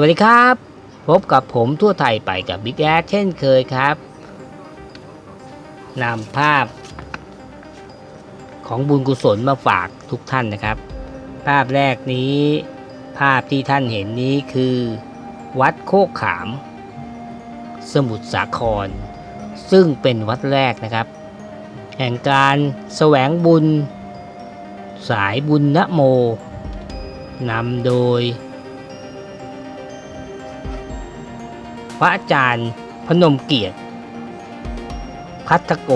วัสดีครับ พบกับผมทั่วไทยไปกับบิ๊กแอดเช่นเคยครับนำภาพ ของบุญกุศลมาฝากทุกท่านนะครับ ภาพแรกนี้ ภาพที่ท่านเห็นนี้คือ วัดโคกขาม สมุทรสาคร ซึ่งเป็นวัดแรกนะครับ แห่งการแสวงบุญ สายบุญนโมนำโดย พระอาจารย์พนมเกียรติพัทโก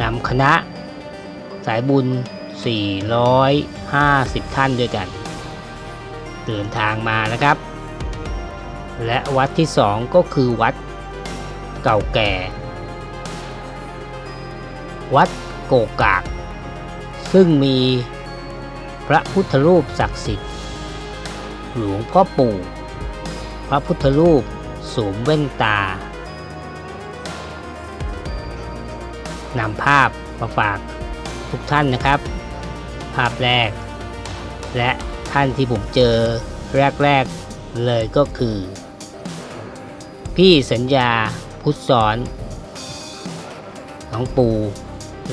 นำคณะ สายบุญ 450 ท่านด้วยกัน เดินทางมานะครับ และวัดที่สองก็คือวัดเก่าแก่ วัดโกกาก ซึ่งมีพระพุทธรูปศักดิ์สิทธิ์ หลวงพ่อปู่ ระพุทธรูปสวมแว่นตานำภาพมาฝากทุกท่านนะครับ ภาพแรก และท่านที่ผมเจอแรก ๆ เลยก็คือ พี่สัญญาพุทธสอนน้องปู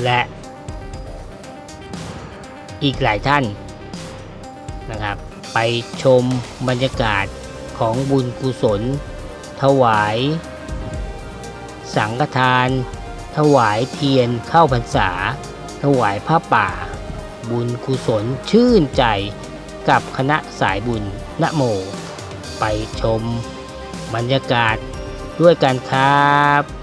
และ อีกหลายท่านนะครับ ไปชมบรรยากาศ ของบุญกุศล ถวาย สังฆทาน ถวายเทียนเข้าพรรษา ถวายผ้าป่า บุญกุศลชื่นใจกับคณะสายบุญณโม ไปชม บรรยากาศด้วยกันครับ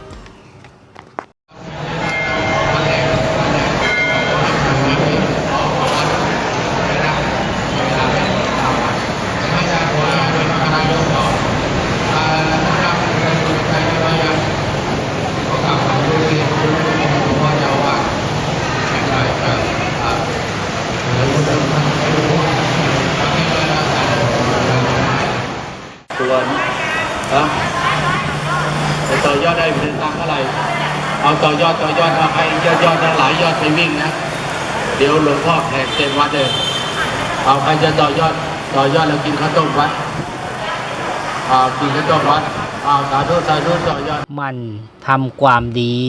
ตัวนะ จะต่อยอดได้เป็นตังเท่าไหร่เอาต่อยอดต่อยอดเอาใครยอดยอดทั้งหลายยอดไปวิ่งนะ เดี๋ยวหลวงพ่อแขกเต็มวัดเลยเอาใครจะต่อยอดต่อยอดแล้วกินข้าวต้มวัดเอากินข้าวต้มวัดเอาสาธุสาธุต่อยอดมันทำความดี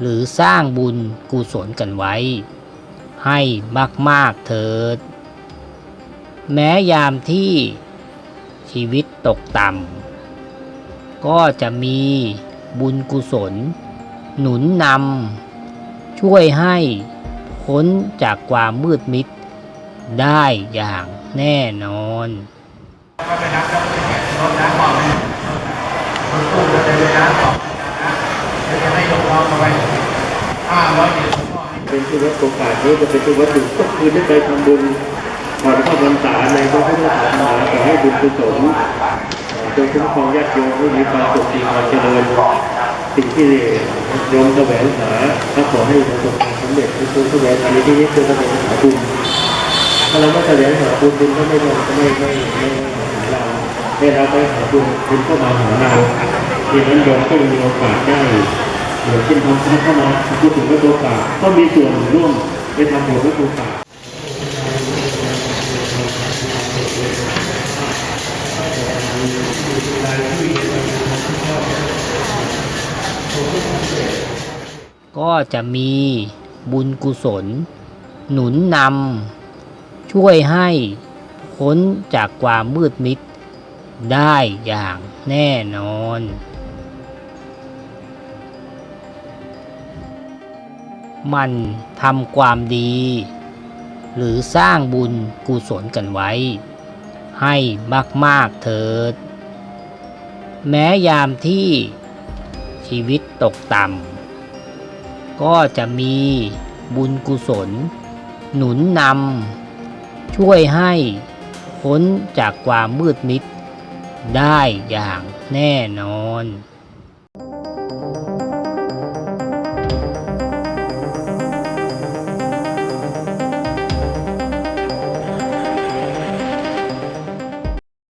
หรือสร้างบุญกุศลกันไว้ ให้มากๆเถิด แม้ยามที่ชีวิตตกต่ำ ก็จะมีบุญกุศล หนุนนำช่วยให้พ้นจากความมืดมิดได้อย่างแน่นอนเป็นที่วัดโอกาสนี้จะเป็นที่วัดถึงก็คือได้ไปทำบุญก่อนเข้าพรรษาในพระพุทธศาสนาขอให้บุญกุศล จงคุ้มครองญาติโยมให้มีความสุขดีความเจริญสิ่งที่โยมแสวงหาก็ขอให้ประสบความสำเร็จในตัวแสวงหาในที่นี้คือแสวงหาบุญถ้าเราไม่แสวงหาบุญบุญก็ไม่ไม่ไม่ไม่ไม่หาเราให้เราไปหาบุญบุญก็มาหาเราดังนั้นโยมก็มีโอกาสได้เดี๋ยวเช่นทำคณะเข้ามาพูดถึงวัตถุป่าก็มีส่วนร่วมในทำหัววัตถุป่า ก็จะมีบุญกุศล หนุนนำช่วยให้พ้นจากความมืดมิดได้อย่างแน่นอนมันทำความดี หรือสร้างบุญกุศลกันไว้ ให้มาก ๆ เถิด แม้ยามที่ชีวิตตกต่ำ ก็จะมีบุญกุศล หนุนนำช่วยให้พ้นจากความมืดมิดได้อย่างแน่นอน